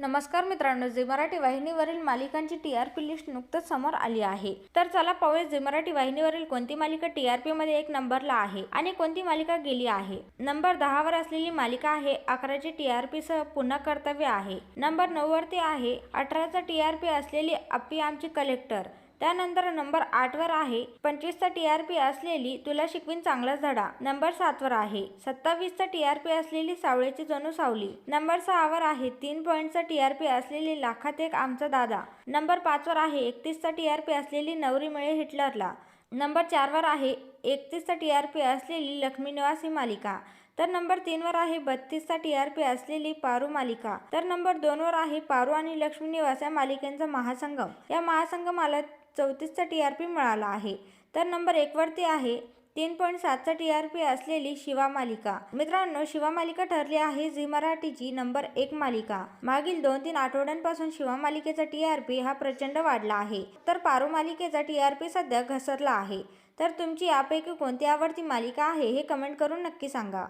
नमस्कार मित्रांनो झी मराठी वाहिनीवरील मालिकांची टी आर पी लिस्ट नुकतंच समोर आली आहे. तर चला पाहूया झी मराठी वाहिनीवरील कोणती मालिका टी आर पी मध्ये एक नंबरला आहे आणि कोणती मालिका गेली आहे. नंबर दहावर असलेली मालिका आहे अकराची टी आर पी सह पुन्हा कर्तव्य आहे. नंबर नऊ वरती आहे अठराचा टी आर पी असलेली अप्पी आमची कलेक्टर त्यानंतर नंबर आठवर आहे. पंचवीसचा टी आर पी असलेली तुला शिकवीन चांगलाच धडा. नंबर सातवर आहे. सत्तावीसचा टी आर पी असलेली सावळेची जणू सावली. नंबर सहावर आहे. तीन पॉईंटचा टी आर पी असलेली लाखात एक आमचा दादा. नंबर पाचवर आहे. एकतीसचा टी आर पी असलेली नवरी मिळे हिटलरला. नंबर चारवर आहे एकतीसचा टी आर पी असलेली लक्ष्मी निवासी ही मालिका. तर नंबर तीनवर आहे बत्तीसचा टी आर पी असलेली पारू मालिका. तर नंबर दोनवर आहे पारू आणि लक्ष्मी निवास या मालिकेंचा महासंगम. या महासंगमाला चौतीसचा टी आर पी मिळाला आहे. तर नंबर एकवरती आहे तीन पॉईंट सातचा टी आर पी असलेली शिवा मालिका. मित्रांनो शिवा मालिका ठरली आहे झी मराठीची नंबर एक मालिका. मागील दोन तीन आठवड्यांपासून शिवा मालिकेचा टी आर पी हा प्रचंड वाढला आहे. तर पारू मालिकेचा टी आर पी सध्या घसरला आहे. तर तुमची यापैकी कोणती आवडती मालिका आहे हे कमेंट करून नक्की सांगा.